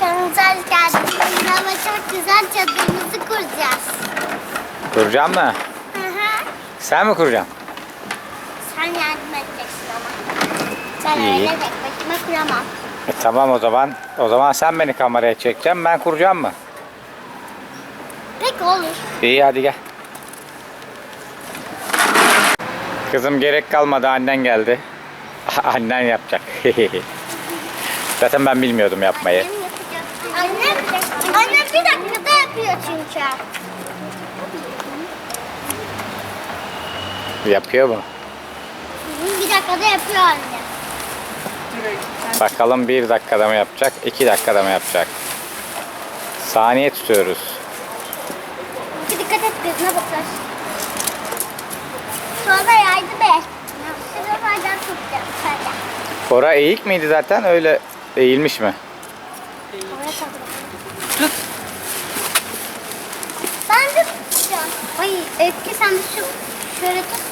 Kanalımıza hoş geldiniz. Ama çok güzel çadırımızı kuracağız. Kuracağım mı? Hı hı. Sen mi kuracaksın? Sen yardım edeceksin ama. Ben İyi. öyle tek başıma kuramam. E, tamam o zaman. O zaman sen beni kameraya çekeceksin. Ben kuracağım mı? Peki olur. İyi hadi gel. Kızım gerek kalmadı annen geldi. annen yapacak. Zaten ben bilmiyordum yapmayı. Annem yapıyor çünkü. Yapıyor mu? Bir dakikada yapıyor annem. Bakalım bir dakikada mı yapacak, iki dakikada mı yapacak? Saniye tutuyoruz. Bir dikkat et gözüne bakar. Sonra yardım et. Şuralardan tutacağım. Şöyle. Kora eğik miydi zaten öyle eğilmiş mi? Oraya tak. Ben de tutacağım. Ay Öykü sen de şu şöyle tut.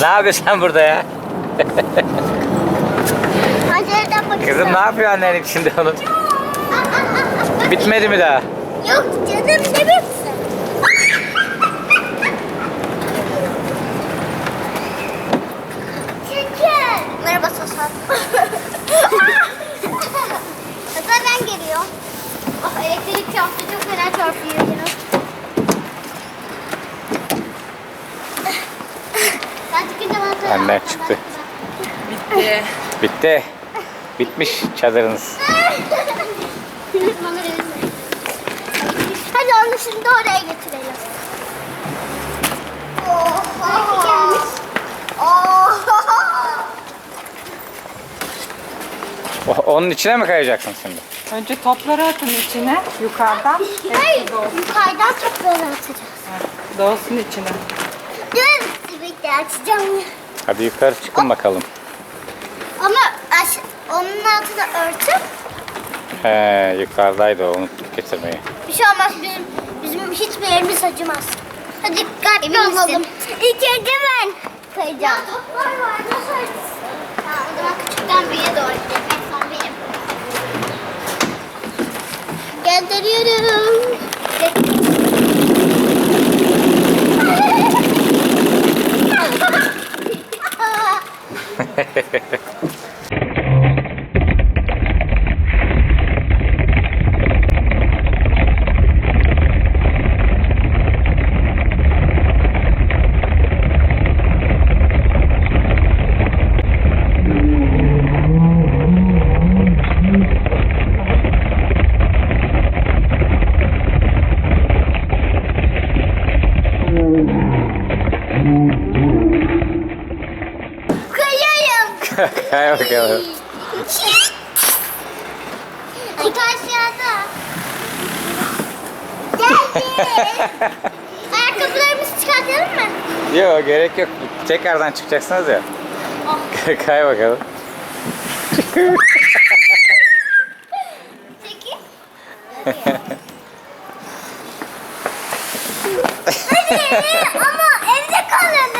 Ne yapıyorsun sen burada ya? Pencereden bakacağım. Kızım ne yapıyor annen içinde onun? Bitmedi mi daha? Yok canım ne. Çekil. Merhaba Sasan. Sasan geliyor. Ah elektrik çarptı çok fena çarpıyor yine. Ben çıkınca bana söyle. Anne çıktı. Bitti. Bitti. Bitmiş çadırınız. Hadi onu şimdi oraya götürelim. Oh, gelmiş. Oh. O- Onun içine mi kayacaksın şimdi? Önce topları atın içine yukarıdan. Hayır, Hepsi yukarıdan topları atacağız. Doğsun içine. Dur, bekle açacağım. Hadi yukarı çıkın bakalım. Ama aş onun altına örtüp He, yukarıdaydı o unuttuk getirmeyi. bir şey olmaz bizim bizim hiçbir yerimiz acımaz. Hadi dikkatli olalım. İlk önce ben kayacağım. toplar var nasıl açsın? Tamam o zaman küçükten büyüğe doğru gidelim. En son benim. Gönderiyorum. Kayayım. Bakalım. Kutu aşağıda. Geldi. Ayakkabılarımızı çıkartalım mı? Yok gerek yok. Tekrardan çıkacaksınız ya. Kay bakalım. Peki. Hadi ama evde kalalım.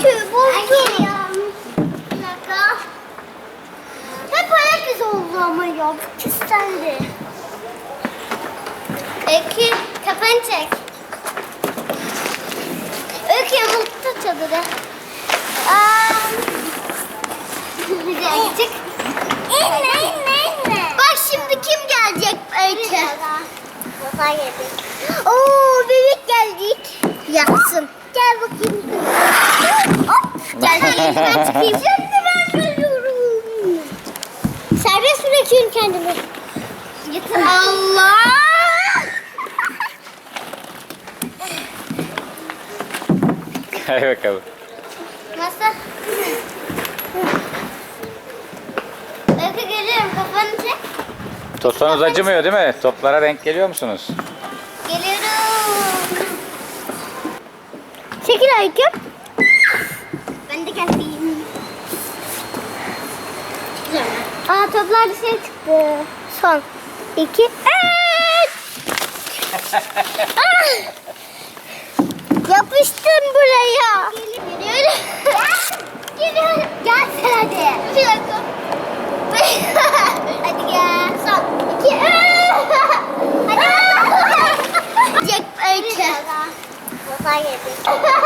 Öykü buldum. Bir dakika. Hep ayak izi oldu ama ya. Bu küstendi. Öykü kafanı çek. Öykü yamulttu çadırı. Aa, çık. İnme inme inme. Bak şimdi kim gelecek Öykü? Baba gelecek. Oo bebek geldik. Yaksın. Gel bakayım. Hop. Gel ben çıkayım. Şimdi ben geliyorum. Serbest bırakıyorum kendimi. Allah. Kay bakalım. Masa. Öykü geliyorum kafanı çek. Topunuz acımıyor değil mi? Toplara denk geliyor musunuz? Geliyorum. Çekil Öykü. Ben de geldim. Güzel. Aa toplar dışarı çıktı. Son. iki, üç. Ah! Yapıştın buraya. Geliyorum. Geliyorum. Gel sen hadi. Bir dakika. hadi gel. Son. iki. Hadi. Jack Öykü. Masaya geldik.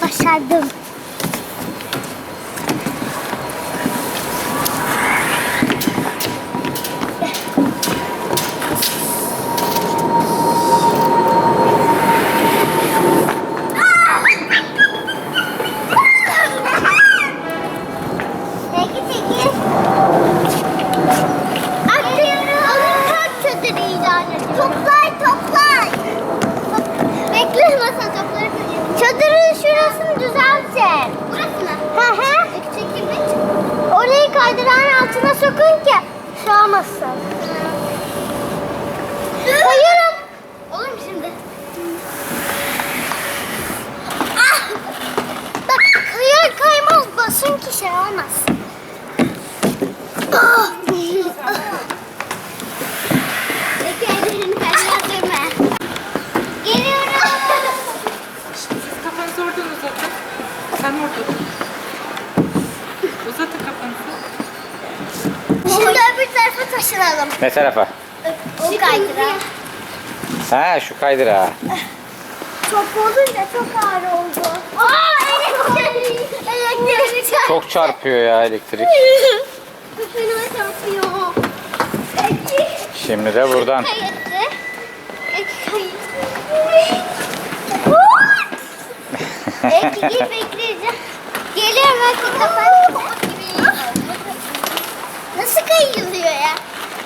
passado. Şu olmasın. Koyuyorum. Olur mu şimdi? Ah! Bak kayar kaymaz basın ki şey olmaz. Ah! Peki ellerini kaçına sürme. Geliyorum. Siz kafanızı oradan uzatın. Sen orada dur. Uzatın kafanızı. Şimdi öbür taşınalım. Ne tarafa? O kaydıra. Ha şu kaydıra. Çok olunca çok ağır oldu. Aa elektrik. Elektrik. Çok çarpıyor ya elektrik. Köpeğime çarpıyor. Şimdi de buradan. Kayıttı. Kayıttı. Bekleyeceğim. Geliyorum belki kapat. Nasıl kayılıyor ya?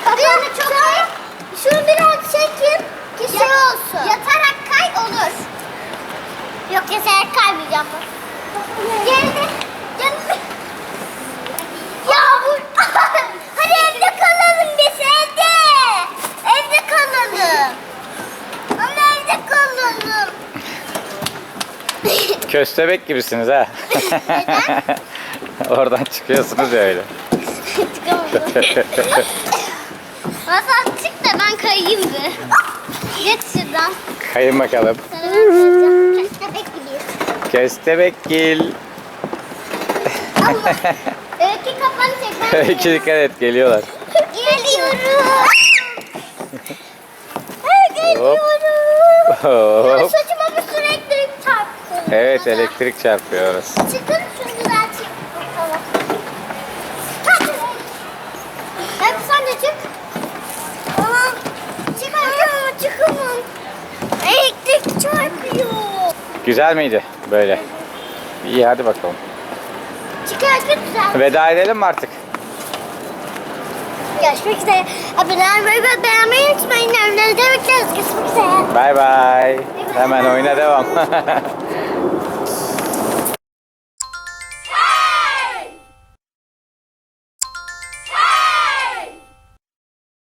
Kapağını çok kay. Şunu biraz çekin ki şey olsun. Yatarak kay olur. Yok yatarak kaymayacağım. Geldi. Geldi. Ya bu... Hadi evde kalalım biz evde. Evde kalalım. Ama evde kalalım. Köstebek gibisiniz ha. Oradan çıkıyorsunuz ya öyle. Çıkamadım. Masal çık da ben kayayım bir. Geç şuradan. Kayın bakalım. Sana ben kayacağım. Köstebek gidiyor. Köstebekgil. Öykü kafanı çek. Ben İki dikkat et geliyorlar. Geliyorum. Hey, Geliyorum. Hop bir sürü elektrik çarptı. Evet elektrik çarpıyor orası. Çıkın şunu düzelteyim. Tamam. Hadi. Hep sen de çık. Tamam. Çık ama çıkamam. Elektrik çarpıyor. Güzel miydi böyle? İyi hadi bakalım. Çıkarken düzelt. Veda edelim mi artık? Görüşmek üzere. Abone olmayı ve beğenmeyi unutmayın. Önlerinde bekleriz. Görüşmek üzere. Bay bay. Hemen oyuna devam.